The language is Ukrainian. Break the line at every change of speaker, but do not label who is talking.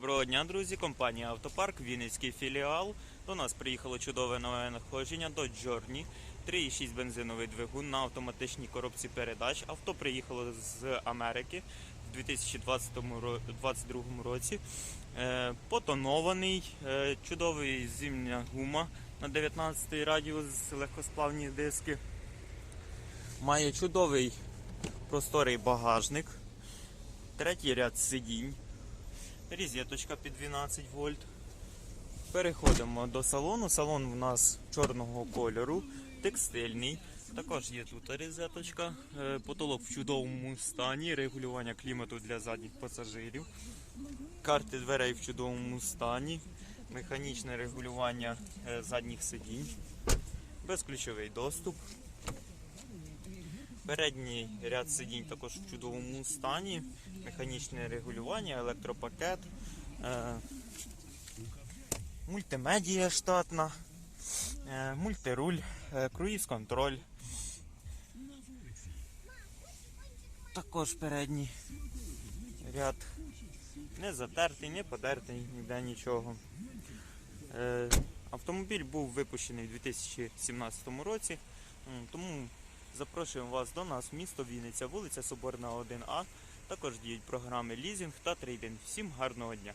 Доброго дня, друзі! Компанія Автопарк, Вінницький філіал. До нас приїхало чудове нове надходження до Journey. 3,6 бензиновий двигун на автоматичній коробці передач. Авто приїхало з Америки в 2022 році. Е, Потонований, е, чудовий зимня гума на 19 радіус, легкосплавні диски. Має чудовий просторий багажник. Третій ряд сидінь. Різеточка під 12 вольт. Переходимо до салону. Салон у нас чорного кольору, текстильний. Також є тут різеточка, е, потолок в чудовому стані, регулювання клімату для задніх пасажирів. Карти дверей в чудовому стані, механічне регулювання е, задніх сидінь, безключовий доступ. Передній ряд сидінь також в чудовому стані, механічне регулювання, електропакет, е, мультимедія штатна, е, мультируль, е, круїз-контроль. Також передній ряд не затертий, не подертий, ніде нічого. Е, Автомобіль був випущений у 2017 році, тому запрошуємо вас до нас місто Вінниця, вулиця Соборна 1А. Також діють програми лізінг та трейдинг. Всім гарного дня!